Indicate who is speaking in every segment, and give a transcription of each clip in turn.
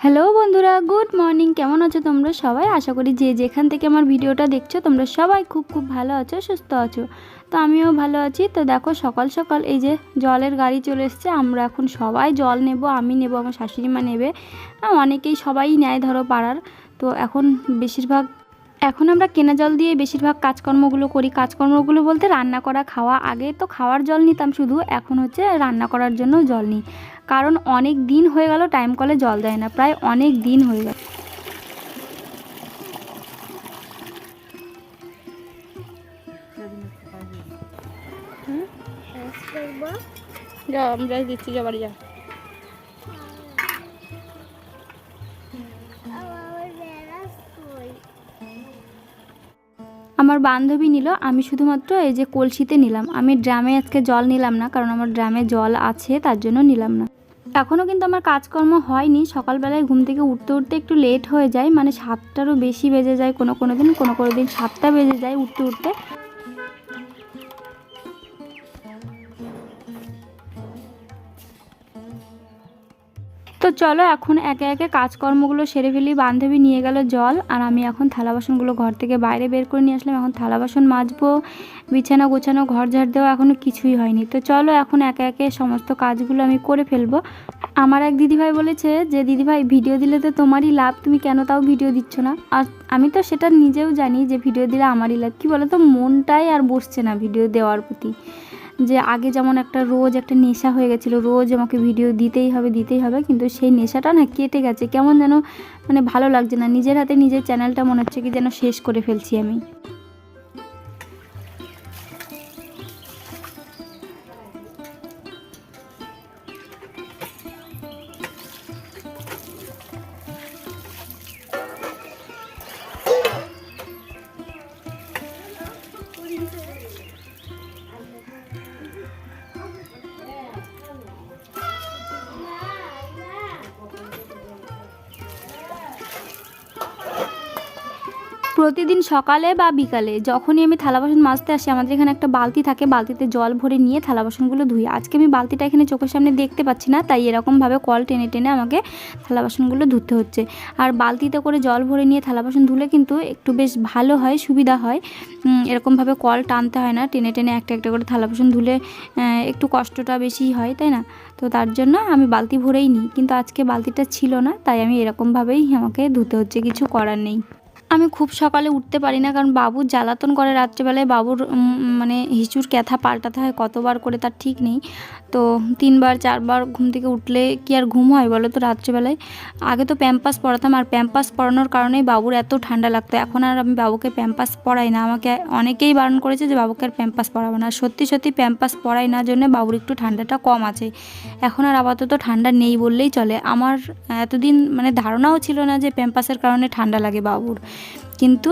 Speaker 1: Hello বন্ধুরা good morning. কেমন আছো তোমরা সবাই? আশা করি যে যেখান থেকে আমার ভিডিওটা দেখছ তোমরা সবাই খুব খুব ভালো আছো সুস্থ আছো। তো আমিও ভালো আছি। তো দেখো সকাল সকাল এই যে জলের গাড়ি চলে এসছে আমরা এখন সবাই জল নেব আমি নেব আমার শাশুড়ি মা নেবে। আহ, অনেকেই সবাই নেয় ধরো পাড়ার। তো এখন বেশিরভাগ এখন আমরা কেনা জল দিয়ে বেশিরভাগ কাজকর্মগুলো করি। কাজকর্মগুলো বলতে রান্না করা খাওয়া। আগে তো খাওয়ার জল নিতাম শুধু এখন হচ্ছে রান্না করার জন্য জল নিই। কারণ অনেক দিন হয়ে গেল টাইম কলে জল দেয় না, প্রায় অনেক দিন হয়ে গেল। আমার বান্ধবী নিল, আমি শুধুমাত্র এই যে কলসিতে নিলাম। আমি ড্রামে আজকে জল নিলাম না, কারণ আমার ড্রামে জল আছে, তার জন্য নিলাম না। এখনও কিন্তু আমার কাজকর্ম হয়নি। সকালবেলায় ঘুম থেকে উঠতে উঠতে একটু লেট হয়ে যায়। মানে সাতটারও বেশি বেজে যায়। কোনো কোনো দিন, কোনো কোনো দিন সাতটা বেজে যায় উঠতে উঠতে। তো চলো এখন একে একে কাজকর্মগুলো সেরে ফেলি। বান্ধবী নিয়ে গেল জল আর আমি এখন থালা বাসনগুলো ঘর থেকে বাইরে বের করে নিয়ে আসলাম। এখন থালা বাসন মাজবো, বিছানা গোছানো, ঘর ঝাড় দেওয়া এখনও কিছুই হয়নি। তো চলো এখন একে একে সমস্ত কাজগুলো আমি করে ফেলব। আমার এক দিদিভাই বলেছে যে, দিদিভাই, ভিডিও দিলে তো তোমারই লাভ, তুমি কেন তাও ভিডিও দিচ্ছ না? আর আমি তো সেটা নিজেও জানি যে, ভিডিও দিলে আমারই লাভ। কী বলো তো মনটাই আর বসছে না ভিডিও দেওয়ার প্রতি। যে আগে যেমন একটা রোজ একটা নেশা হয়ে গেছিল, রোজ আমাকে ভিডিও দিতেই হবে দিতেই হবে, কিন্তু সেই নেশাটা না কেটে গেছে। কেমন যেন মানে ভালো লাগছে না। নিজের হাতে নিজের চ্যানেলটা মনে হচ্ছে কি যেন শেষ করে ফেলছি আমি। প্রতিদিন সকালে বা বিকালে যখনই আমি থালা বাসন মাজতে আসি, আমাদের এখানে একটা বালতি থাকে, বালতিতে জল ভরে নিয়ে থালা বাসনগুলো ধুই। আজকে আমি বালতিটা এখানে চোখের সামনে দেখতে পাচ্ছি না, তাই এরকমভাবে কল টেনে টেনে আমাকে থালা বাসনগুলো ধুতে হচ্ছে। আর বালতিতে করে জল ভরে নিয়ে থালা বাসন ধুলে কিন্তু একটু বেশ ভালো হয়, সুবিধা হয়। এরকমভাবে কল টানতে হয় না, টেনে টেনে একটা একটা করে থালা বাসন ধুলে একটু কষ্টটা বেশি হয়, তাই না? তো তার জন্য আমি বালতি ভরেই নিই, কিন্তু আজকে বালতিটা ছিল না, তাই আমি এরকমভাবেই আমাকে ধুতে হচ্ছে, কিছু করার নেই। আমি খুব সকালে উঠতে পারি না, কারণ বাবু জ্বালাতন করে রাত্রেবেলায়। বাবুর মানে হিচুর ক্যাথা পাল্টাতে হয়, কতবার করে তার ঠিক নেই। তো তিনবার, চারবার ঘুম থেকে উঠলে কি আর ঘুম হয় বলো তো রাত্রেবেলায়? আগে তো প্যাম্পাস পড়াতাম, আর প্যাম্পাস পড়ানোর কারণেই বাবুর এত ঠান্ডা লাগতো। এখন আর আমি বাবুকে প্যাম্পাস পড়াই না। আমাকে অনেকেই বারণ করেছে যে বাবুকে আর প্যাম্পাস পড়াবো না। সত্যি সত্যি প্যাম্পাস পড়াই না জন্য বাবুর একটু ঠান্ডাটা কম আছে। এখন আর আপাতত ঠান্ডা নেই বললেই চলে। আমার এতদিন মানে ধারণাও ছিল না যে প্যাম্পাসের কারণে ঠান্ডা লাগে বাবুর। কিন্তু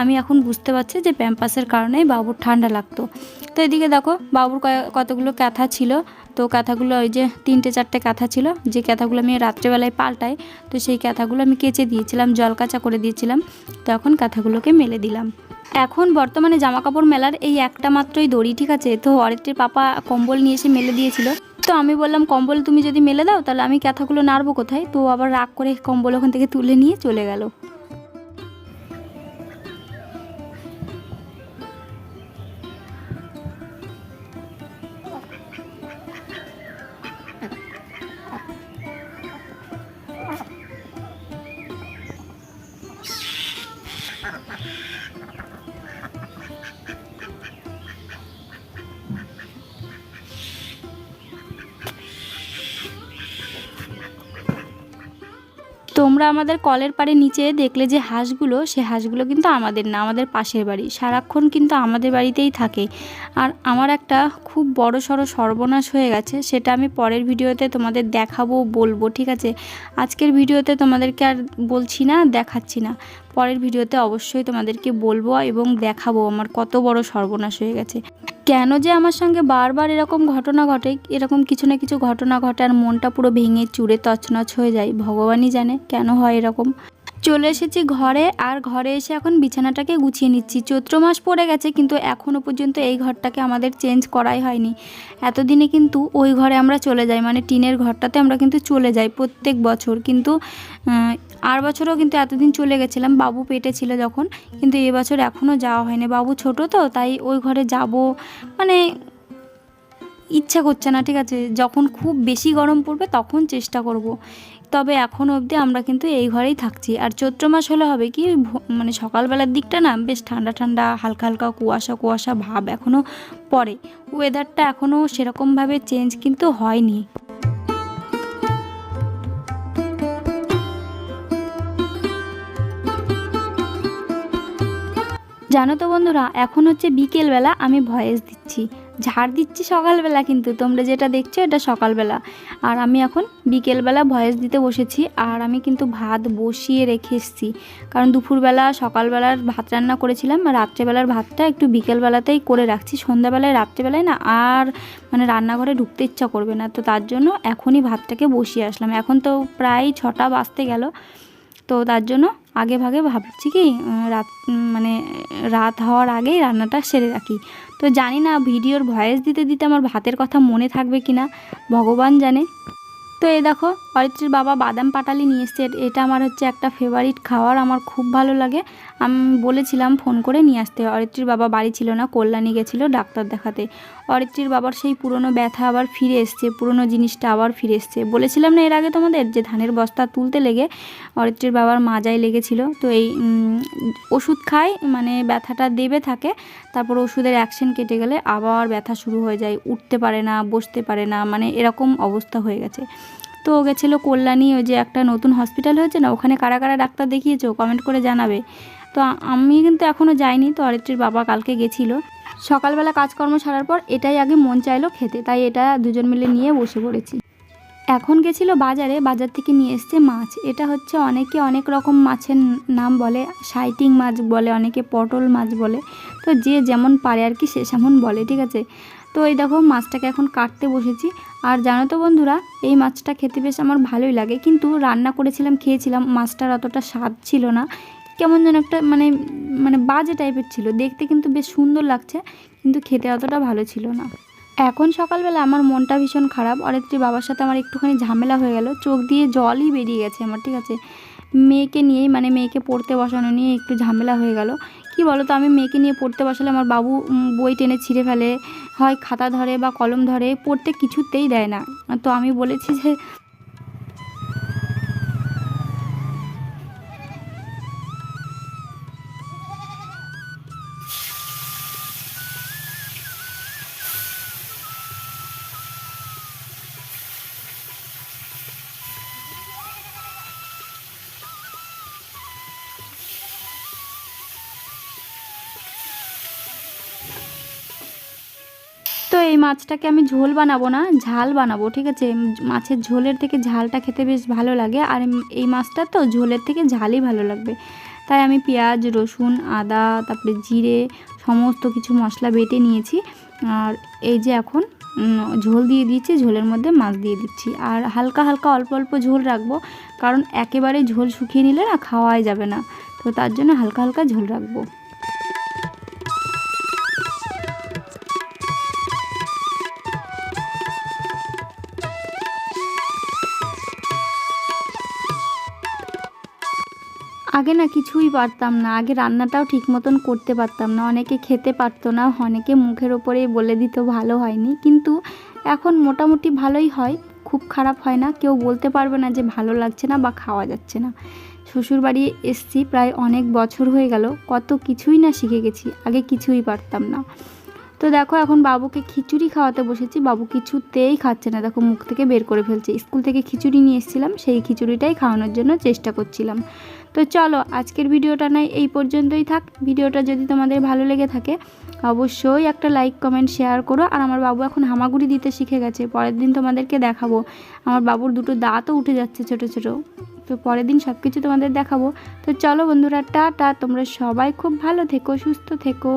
Speaker 1: আমি এখন বুঝতে পারছি যে প্যাম্পাসের কারণেই বাবুর ঠান্ডা লাগতো। তো এদিকে দেখো, বাবুর কতগুলো ক্যাথা ছিল। তো ক্যাথাগুলো ওই যে তিনটে চারটে ক্যাথা ছিল, যে ক্যাথাগুলো আমি রাত্রেবেলায় পাল্টাই, তো সেই ক্যাথাগুলো আমি কেচে দিয়েছিলাম, জল কাঁচা করে দিয়েছিলাম। তো এখন ক্যাথাগুলোকে মেলে দিলাম। এখন বর্তমানে জামা কাপড় মেলার এই একটা মাত্রই দড়ি, ঠিক আছে? তো অরিত্রের পাপা কম্বল নিয়ে এসে মেলে দিয়েছিল। তো আমি বললাম, কম্বল তুমি যদি মেলে দাও, তাহলে আমি ক্যাথাগুলো নাড়বো কোথায়? তো আবার রাগ করে কম্বল ওখান থেকে তুলে নিয়ে চলে গেল। তোমরা আমাদের কলের পাড়ে নিচে দেখলে যে হাঁসগুলো, সে হাঁসগুলো কিন্তু আমাদের না, আমাদের পাশের বাড়ি। সারাক্ষণ কিন্তু আমাদের বাড়িতেই থাকে। আর আমার একটা খুব বড় সড়ো সর্বনাশ হয়ে গেছে, সেটা আমি পরের ভিডিওতে তোমাদের দেখাবো, বলব, ঠিক আছে? আজকের ভিডিওতে তোমাদেরকে আর বলছি না, দেখাচ্ছি না। পরের ভিডিওতে অবশ্যই তোমাদেরকে বলব এবং দেখাবো, আমার কত বড় সর্বনাশ হয়ে গেছে। কেন যে আমার সঙ্গে বারবার এরকম ঘটনা ঘটে, এরকম কিছু না কিছু ঘটনা ঘটে আর মনটা পুরো ভেঙে চুরে তছনছ হয়ে যায়, ভগবানই জানে কেন হয় এরকম। চলে এসেছি ঘরে আর ঘরে এসে এখন বিছানাটাকে গুছিয়ে নিচ্ছি। চৈত্র মাস পড়ে গেছে কিন্তু এখনও পর্যন্ত এই ঘরটাকে আমাদের চেঞ্জ করাই হয়নি। এতদিনে কিন্তু ওই ঘরে আমরা চলে যাই মানে টিনের ঘরটাতে আমরা কিন্তু চলে যাই প্রত্যেক বছর। কিন্তু আর বছরও কিন্তু এতদিন চলে গেছিলাম। বাবু পেটে ছিল যখন, কিন্তু এবছর এখনও যাওয়া হয়নি। বাবু ছোট তো, তাই ওই ঘরে যাব মানে ইচ্ছা করছে না, ঠিক আছে? যখন খুব বেশি গরম পড়বে তখন চেষ্টা করব। তবে এখন অবধি আমরা কিন্তু এই ঘরেই থাকছি। আর চৈত্র মাস হলে হবে কি মানে সকালবেলার দিকটা না, বেশ ঠান্ডা ঠান্ডা, হালকা হালকা কুয়াশা কুয়াশা ভাব এখনও পড়ে। ওয়েদারটা এখনও সেরকমভাবে চেঞ্জ কিন্তু হয়নি। জানো তো বন্ধুরা, এখন হচ্ছে বিকেলবেলা আমি ভয়েস দিচ্ছি। ঝাড় দিচ্ছি সকালবেলা কিন্তু, তোমরা যেটা দেখছ এটা সকালবেলা। আর আমি এখন বিকেলবেলা ভয়েস দিতে বসেছি, আর আমি কিন্তু ভাত বসিয়ে রেখে এসেছি। কারণ দুপুরবেলা সকালবেলার ভাত রান্না করেছিলাম রাত্রেবেলার ভাতটা একটু বিকেলবেলাতেই করে রাখছি। সন্ধ্যাবেলায়, রাত্রেবেলায় না, আর মানে রান্নাঘরে ঢুকতে ইচ্ছা করবে না। তো তার জন্য এখনই ভাতটাকে বসিয়ে আসলাম। এখন তো প্রায় ছটা বাজতে গেল, তো তার জন্য আগে ভাগে ভাবছি কি রাত মানে রাত হওয়ার আগেই রান্নাটা সেরে রাখি। তো জানি না ভিডিওর ভয়েস দিতে দিতে আমার ভাতের কথা মনে থাকবে কি না ভগবান জানে। তো এ দেখো, অরিত্রীর বাবা বাদাম পাটালি নিয়ে এসছে। এটা আমার হচ্ছে একটা ফেভারিট খাওয়ার, আমার খুব ভালো লাগে। আমি, বলেছিলাম ফোন করে নিয়ে আসতে। অরিত্রীর বাবা বাড়ি ছিল না, কল্যাণী গেছিল ডাক্তার দেখাতে। অরিত্রীর বাবার সেই পুরনো ব্যথা আবার ফিরে এসছে, পুরনো জিনিসটা আবার ফিরে এসছে। বলেছিলাম না এর আগে তোমাদের যে ধানের বস্তা তুলতে লেগে অরিত্রীর বাবার মাজায় লেগেছিল, তো এই ওষুধ খায় মানে ব্যথাটা দেবে থাকে, তারপর ওষুধের অ্যাকশন কেটে গেলে আবার ব্যথা শুরু হয়ে যায়, উঠতে পারে না, বসতে পারে না মানে এরকম অবস্থা হয়ে গেছে। তো ও গেছিল কল্যাণী, ওই যে একটা নতুন হসপিটাল হয়েছে না, ওখানে কারা কারা ডাক্তার দেখিয়েছো? কমেন্ট করে জানাবে। তো আমি কিন্তু এখনও যাইনি, তো অরিত্রীর বাবা কালকে গেছিল। সকালবেলা কাজকর্ম সারার পর এটাই আগে মন চাইলো খেতে, তাই এটা দুজন মিলে নিয়ে বসে পড়েছি। এখন গেছিল বাজারে, বাজার থেকে নিয়ে এসছে মাছ। এটা হচ্ছে অনেকে অনেক রকম মাছের নাম বলে, সাইটিং মাছ বলে, অনেকে পটল মাছ বলে। তো যে যেমন পারে আর কি সে সেমন বলে, ঠিক আছে? তো এই দেখো মাছটাকে এখন কাটতে বসেছি। আর জানো তো বন্ধুরা, এই মাছটা খেতে বেশ আমার ভালোই লাগে। কিন্তু রান্না করেছিলাম, খেয়েছিলাম, মাছটার অতটা স্বাদ ছিল না। কেমন যেন একটা মানে মানে বাজে টাইপের ছিল। দেখতে কিন্তু বেশ সুন্দর লাগছে, কিন্তু খেতে অতটা ভালো ছিল না। এখন সকালবেলা আমার মনটা ভীষণ খারাপ। অরিত্রী বাবার সাথে আমার একটুখানি ঝামেলা হয়ে গেল। চোখ দিয়ে জলই বেরিয়ে গেছে আমার, ঠিক আছে? মেয়েকে নিয়েই মানে মেয়েকে পড়তে বসানো নিয়ে একটু ঝামেলা হয়ে গেল। কি বলো তো আমি মেয়েকে নিয়ে পড়তে বসালে আমার বাবু বই টেনে ছিঁড়ে ফেলে, হয় খাতা ধরে বা কলম ধরে, পড়তে কিছুতেই দেয় না। তো আমি বলেছি যে এই মাছটাকে আমি ঝোল বানাবো না, ঝাল বানাবো, ঠিক আছে? মাছের ঝোলের থেকে ঝালটা খেতে বেশ ভালো লাগে, আর এই মাছটা তো ঝোলের থেকে ঝালই ভালো লাগবে। তাই আমি পেঁয়াজ, রসুন, আদা, তারপরে জিরে, সমস্ত কিছু মশলা বেটে নিয়েছি, আর এই যে এখন ঝোল দিয়ে দিচ্ছি ঝোলের মধ্যে মাছ দিয়ে দিচ্ছি। আর হালকা হালকা অল্প অল্প ঝোল রাখব, কারণ একেবারে ঝোল শুকিয়ে নিলে না খাওয়াই যাবে না। তো তার জন্য হালকা হালকা ঝোল রাখব। আগে না কিছুই পারতাম না, আগে রান্নাটাও ঠিক মতন করতে পারতাম না, অনেকে খেতে পারতো না, অনেকে মুখের ওপরেই বলে দিত ভালো হয়নি, কিন্তু এখন মোটামুটি ভালোই হয়, খুব খারাপ হয় না, কেউ বলতে পারবে না যে ভালো লাগছে না বা খাওয়া যাচ্ছে না। শ্বশুরবাড়ি এসছি, প্রায় অনেক বছর হয়ে গেল, কত কিছুই না শিখে গেছি, আগে কিছুই পারতাম না। তো দেখো এখন বাবুকে খিচুড়ি খাওয়াতে বসেছি। বাবু কিছুতেই খাচ্ছে না। দেখো মুখ থেকে বের করে ফেলছে। স্কুল থেকে খিচুড়ি নিয়ে এসেছিলাম। সেই খিচুড়িটাই খাওয়ানোর জন্য চেষ্টা করছিলাম। তো চলো, আজকের ভিডিওটা নয়, এই পর্যন্তই থাক। ভিডিওটা যদি তোমাদের ভালো লেগে থাকে, অবশ্যই একটা লাইক কমেন্ট শেয়ার করো। আর আমার বাবু এখন হামাগুড়ি দিতে শিখে গেছে। পরের দিন তোমাদেরকে দেখাবো। আমার বাবুর দুটো দাঁতও উঠে যাচ্ছে ছোট ছোট। তো পরের দিন সব কিছু তোমাদের দেখাবো। তো চলো বন্ধুরা, টাটা। তোমরা সবাই খুব ভালো থেকো, সুস্থ থেকো।